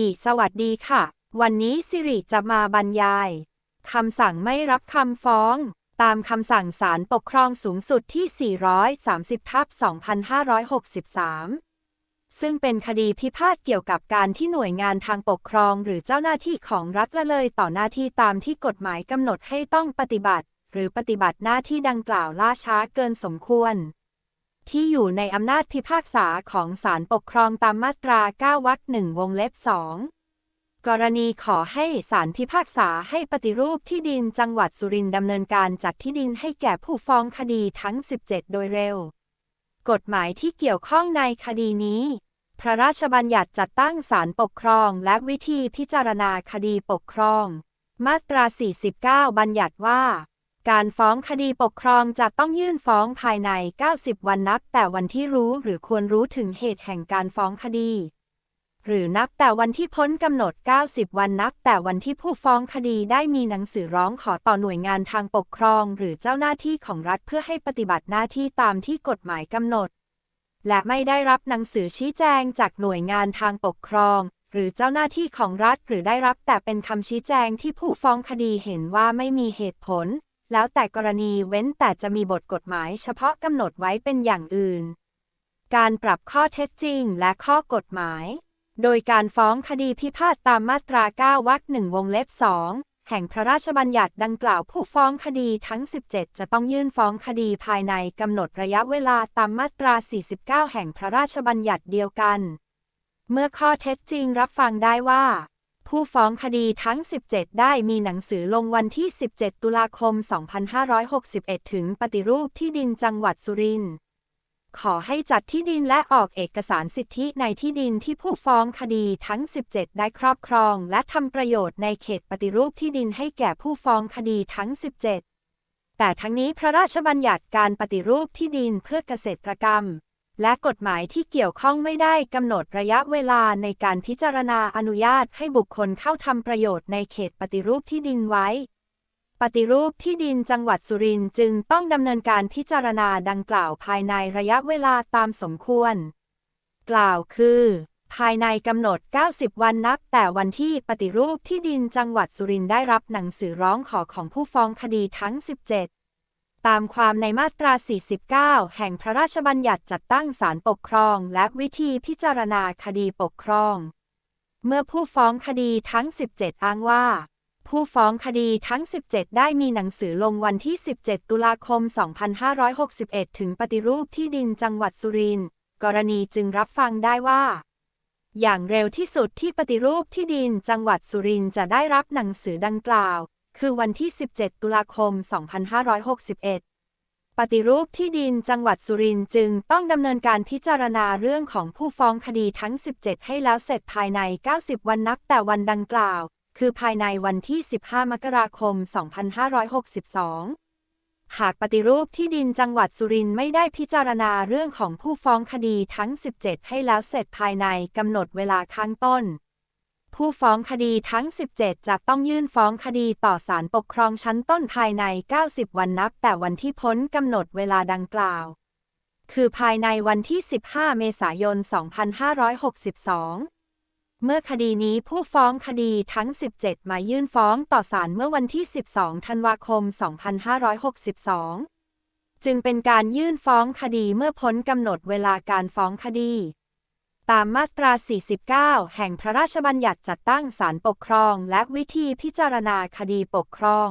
อีสวัสดีค่ะ วันนี้สิริจะมาบรรยายคำสั่งไม่รับคำฟ้อง ตามคำสั่งศาลปกครองสูงสุดที่ 430 ทับ 2563 ซึ่งเป็นคดีพิพาทเกี่ยวกับการที่หน่วยงานทางปกครองหรือเจ้าหน้าที่ของรัฐละเลยต่อหน้าที่ตามที่กฎหมายกำหนดให้ต้องปฏิบัติ หรือปฏิบัติหน้าที่ดังกล่าวล่าช้าเกินสมควร ที่อยู่ในอำนาจพิพากษาของศาลปกครองตามมาตรา 9 วรรคหนึ่งวงเล็บ2กรณีขอให้ศาลพิพากษาให้ปฏิรูปที่ดินจังหวัดสุรินทร์ดำเนินการจัดที่ดินให้แก่ผู้ฟ้องคดีทั้ง 17 โดยเร็ว กฎหมายที่เกี่ยวข้องในคดีนี้ พระราชบัญญัติจัดตั้งศาลปกครองและวิธีพิจารณาคดีปกครอง มาตรา 49 บัญญัติว่า การฟ้องคดีปกครองจะต้องยื่นฟ้องภายใน 90 วันนับแต่วันที่รู้หรือควรรู้ถึงเหตุแห่งการฟ้องคดี หรือนับแต่วันที่พ้นกำหนด 90 วันนับแต่วันที่ผู้ฟ้องคดีได้มีหนังสือร้องขอต่อหน่วยงานทางปกครอง หรือเจ้าหน้าที่ของรัฐเพื่อให้ปฏิบัติหน้าที่ตามที่กฎหมายกำหนด และไม่ได้รับหนังสือชี้แจงจากหน่วยงานทางปกครองหรือเจ้าหน้าที่ของรัฐหรือได้รับแต่เป็นคำชี้แจงที่ผู้ฟ้องคดีเห็นว่าไม่มีเหตุผล แล้วแต่กรณีเว้นแต่จะมีบทกฎหมายเฉพาะกำหนดไว้เป็นอย่างอื่น การปรับข้อเท็จจริงและข้อกฎหมาย โดยการฟ้องคดีพิพาทตามมาตรา 9 วรรคหนึ่งวงเล็บ2แห่งพระราชบัญญัติดังกล่าวผู้ฟ้องคดีทั้ง 17 จะต้องยื่นฟ้องคดีภายในกำหนดระยะเวลาตามมาตรา 49 แห่งพระราชบัญญัติเดียวกัน เมื่อข้อเท็จจริงรับฟังได้ว่า ผู้ฟ้องคดีทั้ง 17 ได้มีหนังสือลงวันที่ 17 ตุลาคม 2561 ถึงปฏิรูปที่ดินจังหวัดสุรินทร์ ขอให้จัดที่ดินและออกเอกสารสิทธิในที่ดินที่ผู้ฟ้องคดีทั้ง 17 ได้ครอบครอง และทำประโยชน์ในเขตปฏิรูปที่ดินให้แก่ผู้ฟ้องคดีทั้ง 17 แต่ทั้งนี้พระราชบัญญัติการปฏิรูปที่ดินเพื่อเกษตรกรรม และกฎหมายที่เกี่ยวข้องไม่ได้กำหนดระยะเวลาในการพิจารณาอนุญาตให้บุคคลเข้าทำประโยชน์ในเขตปฏิรูปที่ดินไว้ ปฏิรูปที่ดินจังหวัดสุรินทร์จึงต้องดำเนินการพิจารณาดังกล่าวภายในระยะเวลาตามสมควร กล่าวคือ ภายในกำหนด 90 วันนับ แต่วันที่ปฏิรูปที่ดินจังหวัดสุรินทร์ได้รับหนังสือร้องขอของผู้ฟ้องคดีทั้ง 17 ตามความในมาตรา 49 แห่งพระราชบัญญัติจัดตั้งศาลปกครอง และวิธีพิจารณาคดีปกครอง เมื่อผู้ฟ้องคดีทั้ง 17 อ้างว่า ผู้ฟ้องคดีทั้ง 17 ได้มีหนังสือลงวันที่ 17 ตุลาคม 2561 ถึงปฏิรูปที่ดินจังหวัดสุรินทร์กรณีจึงรับฟังได้ว่า อย่างเร็วที่สุดที่ปฏิรูปที่ดินจังหวัดสุรินทร์จะได้รับหนังสือดังกล่าว คือวันที่ 17 ตุลาคม 2561 ปฏิรูปที่ดินจังหวัดสุรินทร์จึงต้องดำเนินการพิจารณาเรื่องของผู้ฟ้องคดีทั้ง 17 ให้แล้วเสร็จภายใน 90 วันนับแต่วันดังกล่าว คือภายในวันที่ 15 มกราคม 2562หากปฏิรูปที่ดินจังหวัดสุรินทร์ไม่ได้พิจารณาเรื่องของผู้ฟ้องคดีทั้ง 17 ให้แล้วเสร็จภายในกำหนดเวลาข้างต้น ผู้ฟ้องคดีทั้ง 17 จะต้องยื่นฟ้องคดีต่อศาลปกครองชั้นต้นภายใน 90 วันนับ แต่วันที่พ้นกำหนดเวลาดังกล่าว คือภายในวันที่ 15 เมษายน 2562เมื่อคดีนี้ผู้ฟ้องคดีทั้ง 17 มายื่นฟ้องต่อศาลเมื่อวันที่ 12 ธันวาคม 2562 จึงเป็นการยื่นฟ้องคดีเมื่อพ้นกำหนดเวลาการฟ้องคดี ตามมาตรา 49 แห่งพระราชบัญญัติจัดตั้งศาลปกครอง และวิธีพิจารณาคดีปกครอง